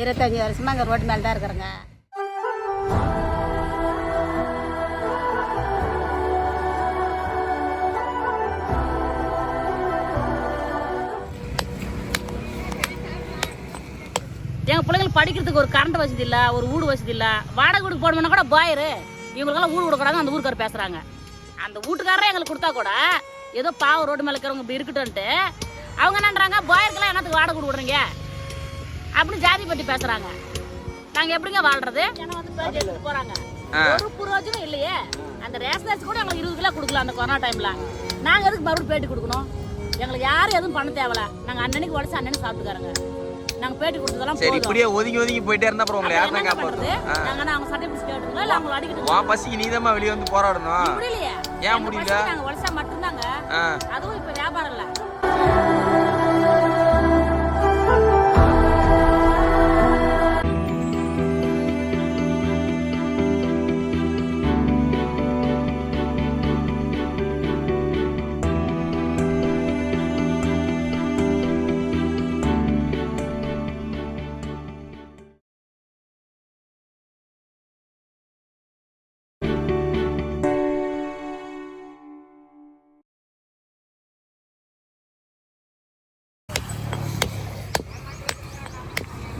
இருபத்தஞ்சி வருஷமா அங்கே ரோட்டு மேலே தான் இருக்கிறேங்க. எங்கள் பிள்ளைங்களுக்கு படிக்கிறதுக்கு ஒரு கரண்ட் வசதி இல்லை ஒரு வீடு வசதி இல்லை. வாடகை வீடு போடணும்னா கூட பாயரு இவங்களுக்கெல்லாம் வீடு கொடுக்குறாங்க அந்த ஊருக்கார பேசுகிறாங்க அந்த வீட்டுக்காரரே எங்களுக்கு கொடுத்தா கூட ஏதோ பாவம் ரோடு மேலே இருக்கிறவங்க இப்படி இருக்கட்டும்ன்ட்டு அவங்க என்னன்றாங்க பாயருக்கெல்லாம் என்னத்துக்கு வாடகை வீடு விடுறீங்க? அப்படின்னு ஜாதி பற்றி பேசுகிறாங்க நாங்கள் எப்படிங்க வாழ்றது? ஏன்னா வந்து பேட்டி எடுத்துட்டு போகிறாங்க ஒரு புரோஜனம் இல்லையே. அந்த ரேஷன் அரிசி கூட எங்களுக்கு இருபது கிலோ கொடுக்கல அந்த கொரோனா டைமில் நாங்கள் எதுக்கு மறுபடியும் பேட்டி கொடுக்கணும்? எங்களுக்கு யாரும் எதுவும் பண்ண தேவையில்ல நாங்கள் அன்னன்னைக்கு உடச்சு அன்னன்னைக்கு சாப்பிட்டுக்காரங்க நாங்கள் பேட்டி கொடுத்ததெல்லாம் சரி இப்படியே ஒதுங்கி ஒதுங்கி போயிட்டே இருந்தா அப்புறம் உங்களை யார் தான் என்னங்க பண்றது? காப்பாற்றும் நாங்க அவங்க சட்டை பிடிச்சி கேட்டுங்களா இல்ல அவங்களை அடிக்கிட்டு வா பசிக்கு நீதாம்மா வெளியே வந்து போராடணும். முடியலையே. ஏன் முடியல? நாங்க உழைச்சா மட்டும்தாங்க. அதுவும் இப்ப வியாபாரம் இல்ல.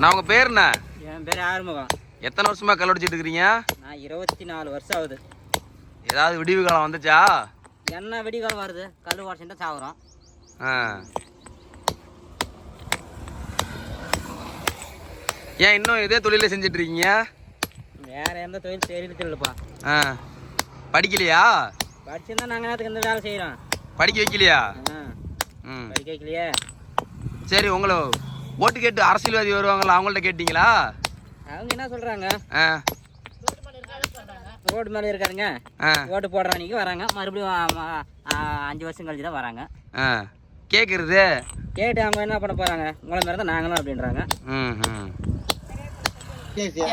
நான் உங்க பேர் என்ன? என் பேர் ஆறுமுகம். எத்தனை வருஷமா கல்லடிச்சிட்டு இருக்கிறீங்க நான் இருபத்தி நாலு வருஷம் ஆகுது. ஏதாவது விடிவு காலம் வந்துச்சா? என்ன வெடிகாலம் வருது? கல் உடச்சுட்டு தான் சாகுறோம். ஆ. ஏன் இன்னும் இதே தொழில செஞ்சுட்டு இருக்கீங்க? வேற எந்த தொழில் தெரியல தெரியலப்பா ஆ. படிக்கலையா? படிச்சிருந்தா நாங்கள் நேரத்துக்கு இந்த வேலை செய்கிறோம் படிக்க வைக்கலையா? ஆ. ம். படிக்க வைக்கலையே. சரி உங்களை ஓட்டு கேட்டு அரசியல்வாதி வருவாங்கல்ல அவங்கள்ட்ட கேட்டிங்களா? அவங்க என்ன சொல்கிறாங்க ஆ. ரோடு மேலே இருக்காருங்க ஆ. ஓட்டு போடுற அன்னைக்கு வராங்க. மறுபடியும் அஞ்சு வருஷம் கழிச்சு தான் வராங்க. ஆ. கேட்குறது கேட்டு அவங்க என்ன பண்ண போகிறாங்க உங்களை மாதிரி தான் நாங்களும் அப்படின்றாங்க.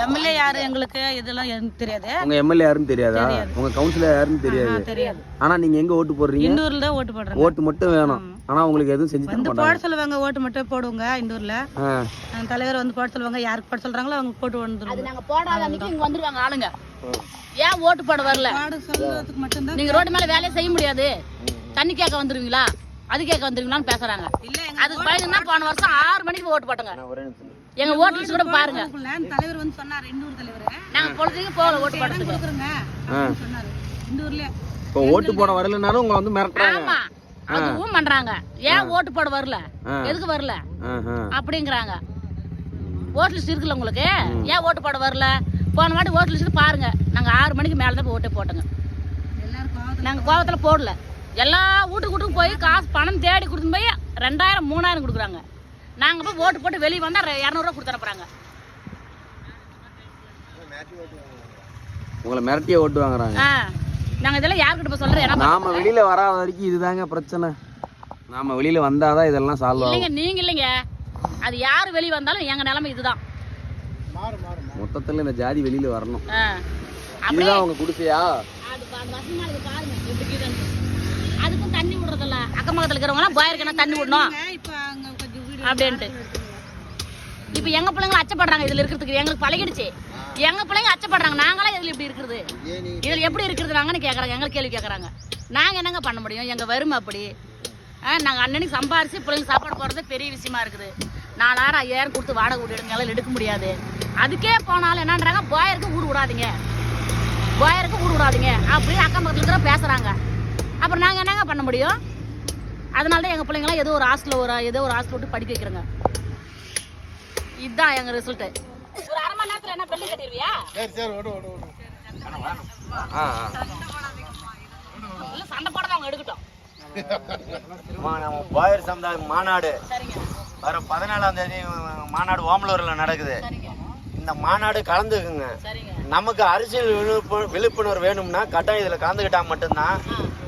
எம்எல்ஏ யாரு எங்களுக்கு? இதெல்லாம் எனக்கு தெரியாது. உங்க எம்எல்ஏ யாருன்னு தெரியாதா? உங்க கவுன்சிலர் யாருன்னு தெரியாது. தெரியாது. ஆனா நீங்க எங்க ஓட்டு போடுறீங்க? தான் ஓட்டு போடுறேன் ஓட்டு மட்டும் வேணும். ஆனா உங்களுக்கு எதுவும் செஞ்சு வந்து போட சொல்லுவாங்க ஓட்டு மட்டும் போடுவோங்க அந்த தலைவர் வந்து போட சொல்லுவாங்க யாருக்கு போட சொல்றாங்களோ அவங்க போட்டு வந்துருவாங்க. நாங்க போடாத அன்னைக்கு இங்க வந்துருவாங்க ஆளுங்க. ஏன் ஓட்டு போட வரல? சொல்றதுக்கு மட்டும்தான் நீங்க ரோடு மேல வேலையை செய்ய முடியாது. தண்ணி கேட்க வந்துருவீங்களா? அது கேட்க வந்துருவீங்களான்னு பேசுறாங்க. அதுக்கு பயந்துதான் போன வருஷம் ஆறு மணிக்கு ஓட்டு போட்டோங்க. எங்க ஓட்டு கூட பாருங்க. தலைவர் வந்து சொன்னார் இண்டூர் தலைவர். நாங்க பொழுதுக்கு போகல ஓட்டு அப்படின்னு சொன்னாரு. இண்டூர்ல இப்போ ஓட்டு போட வரலனாலும் உங்களை வந்து மிரட்டுறாங்க. ஆமா. அதுவும் பண்றாங்க. ஏன் ஓட்டு போட வரல. எதுக்கு வரல. அப்படிங்கிறாங்க. ஓட்டு லிஸ்ட் இருக்குல்ல உங்களுக்கு? ஏன் ஓட்டு போட வரல? போன வாட்டி ஓட்டு லிஸ்ட் பாருங்க. நாங்க ஆறு மணிக்கு மேல தான் போய் ஓட்டே போட்டோங்க. நாங்க கோவத்துல போடல. எல்லா வீட்டுக்கு வீட்டுக்கு போய் காசு பணம் தேடி கொடுத்து போய் ரெண்டாயிரம் மூணாயிரம் கொடுக்குறாங்க. நாங்க போய் ஓட்டு போட்டு வெளியே வந்தா ரெ- இரநூறுவா கொடுத்து அனுப்புறாங்க. உங்களை மிரட்டியே ஓட்டு வாங்குறாங்க. நாங்க இதெல்லாம் யார்கிட்ட போய் சொல்றோம் ஏன்னா நாம வெளியில வராத வரைக்கும் இதுதாங்க பிரச்சனை. நாம வெளியில வந்தாதான் இதெல்லாம் சால்வ் ஆகும். இல்லைங்க நீங்க இல்லைங்க. அது யார் வெளியே வந்தாலும் எங்க நிலைமை இதுதான். மொத்தத்துல இந்த ஜாதி வெளியில வரணும். இதுதான் உங்க குடிசையா. அதுக்கும் தண்ணி விடுறதில்ல. அக்கம் பக்கத்துல இருக்கிறவங்க பாயிருக்கு தண்ணி விடணும். இப்போ அங்க கொஞ்சம் வீடு அப்படின்ட்டு. இப்ப எங்க பிள்ளைங்க அச்சப்படுறாங்க இதுல இருக்கிறதுக்கு. எங்களுக்கு பழகிடுச்சு. எங்க பிள்ளைங்க அச்சப்படுறாங்க. நாங்களாம் இதுல இப்படி இருக்கிறது? இதுல எப்படி இருக்கிறது நாங்கன்னு கேக்குறாங்க. எங்களை கேள்வி கேக்குறாங்க. நாங்க என்னங்க பண்ண முடியும்? எங்க வறுமை அப்படி? ஆ, நாங்க அன்னன்னைக்கு சம்பாரிச்சு பிள்ளைங்க சாப்பாடு போடுறது பெரிய விஷயமா இருக்குது. நாலாயிரம் ஐயாயிரம் கொடுத்து வாடகை வீடு எடுங்க. எடுக்க முடியாது. அதுக்கே போனாலும் என்னன்றாங்க? போயருக்கு ஊடு விடாதீங்க. போயருக்கு ஊர் விடாதீங்க. அப்படின்னு அக்கம் பக்கத்தில் இருக்கிற பேசுகிறாங்க அப்புறம் நாங்கள் என்னங்க பண்ண முடியும்? அதனால தான் எங்கள் பிள்ளைங்களாம் ஏதோ ஒரு ஹாஸ்டலில் ஒரு ஏதோ ஒரு ஹாஸ்டல் விட்டு படிக்க வைக்கிறோங்க. இதுதான் எங்கள் ரிசல்ட்டு இல்ல சண்டை போட அவங்க எடுக்கட்டும். அம்மா, நம்ம பாயர் சமுதாய மாநாடு. சரிங்க. வர பதினாலாம் தேதி மாநாடு ஓமலூர்ல நடக்குது. சரிங்க. இந்த மாநாடு கலந்துக்குங்க. சரிங்க. நமக்கு அரசியல் விழிப்பு விழிப்புணர்வு வேணும்னா கட்டாயம் இதுல கலந்துக்கிட்டா மட்டும்தான்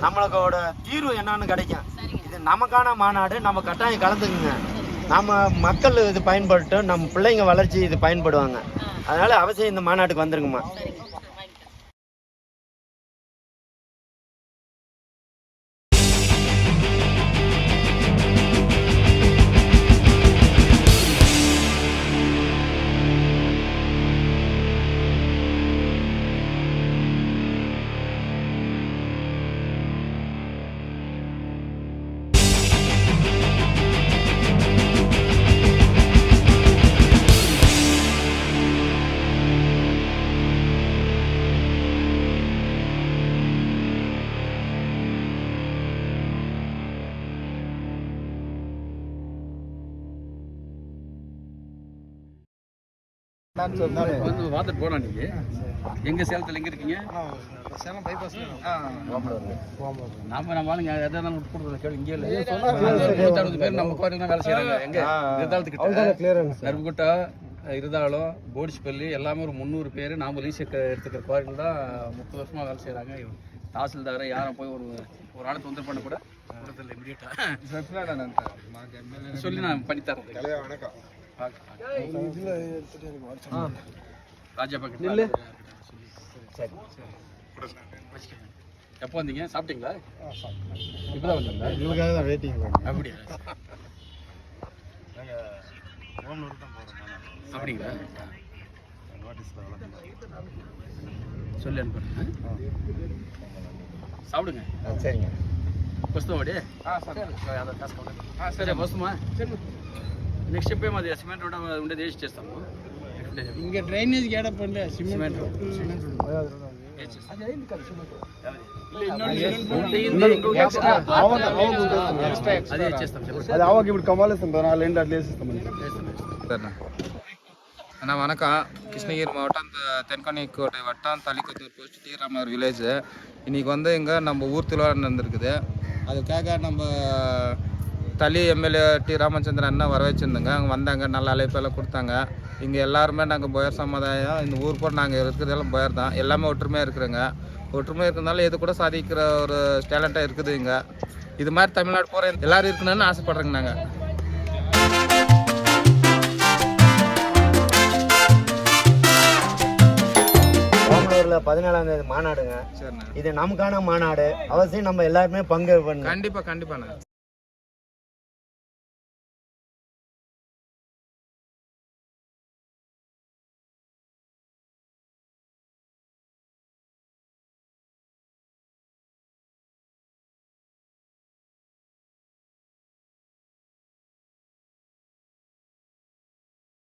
நம்மளுக்கோட தீர்வு என்னன்னு கிடைக்கும். இது நமக்கான மாநாடு நம்ம கட்டாயம் கலந்துக்குங்க. நம்ம மக்கள் இது பயன்பட்டு நம்ம பிள்ளைங்க வளர்ச்சி இது பயன்படுவாங்க. அதனால அவசியம் இந்த மாநாட்டுக்கு வந்துருங்கம்மா. வந்து போகலாம் நீங்க எங்க சேலத்துல எங்க இருக்கீங்க? சேலம் பைபாஸ் நாம நம்ம ஆளுங்க எதா இருந்தாலும் கொடுக்குறது கேள்வி இங்கே இல்லை. பேர் நம்ம கோயிலுக்கு வேலை செய்யறாங்க எங்க? இருதாளத்துக்கிட்ட நருப்புக்கோட்டை இருதாளம் போடிச்சுப்பள்ளி எல்லாமே ஒரு முந்நூறு பேர். நாம லீஸ் எடுத்துக்கிற கோயில் தான் முப்பது வருஷமா வேலை செய்யறாங்க தாசில்தார் யாரும் போய் ஒரு ஒரு ஆளை தொந்தரவு பண்ண கூட சொல்லி நான் பண்ணித்தரேன் ராஜா பக்கத்தில் சரி எப்போ வந்தீங்க? சாப்பிட்டீங்களா? இப்போதான் வந்தீங்களா இவங்களுக்காக தான் வெயிட்டிங் அப்படியா? நாங்கள் தான் போகிறோம் அப்படிங்களா? சொல்லி அனுப்புறேன் சாப்பிடுங்க. சரிங்க. ஆ சரி. அதை காசு ஆ சரி. வசுமா சரி. నెక్స్ట్ చెప్పే మాది సిమెంట్ రోడ్ ఉండేది వేసి చేస్తాము இங்க ட்ரைனேஜ் கேட பண்ணல సిమెంట్ అదే చేస్తాం చెప్పండి அது அவங்க இப்படி கமாலேசன் நாலு ரெண்டு அட்லீஸ்ட் சரிண்ணா அண்ணா வணக்கம் கிருஷ்ணகிரி மாவட்டம் த- தென்கனிக்கோட்டை வட்டம் தளிக்கத்தூர் போஸ்ட் தீராமர் வில்லேஜ் இன்றைக்கி வந்து இங்கே நம்ம ஊர் திருவிழா நடந்திருக்குது அதுக்காக நம்ம தளி எம்எல்ஏ டி ராமச்சந்திரன் அண்ணா வர வச்சுருந்தோங்க. அவங்க வந்தாங்க நல்ல அழைப்பெல்லாம் கொடுத்தாங்க. இங்கே எல்லாருமே நாங்கள் போயர் சமுதாயம் இந்த ஊர் கூட நாங்கள் இருக்கிறதெல்லாம் போயர் தான். எல்லாமே ஒற்றுமையாக இருக்கிறோங்க. ஒற்றுமையாக இருக்கிறதுனால எது கூட சாதிக்கிற ஒரு டேலண்ட்டாக இருக்குது இங்கே. இது மாதிரி தமிழ்நாடு போகிற எல்லாரும் இருக்கணும்னு ஆசைப்பட்றேங்க நாங்கள் ஓமலூர்ல பதினேழாம் தேதி மாநாடுங்க. இது நமக்கான மாநாடு. அவசியம் நம்ம எல்லாருமே பங்கு கண்டிப்பாக கண்டிப்பாண்ணா.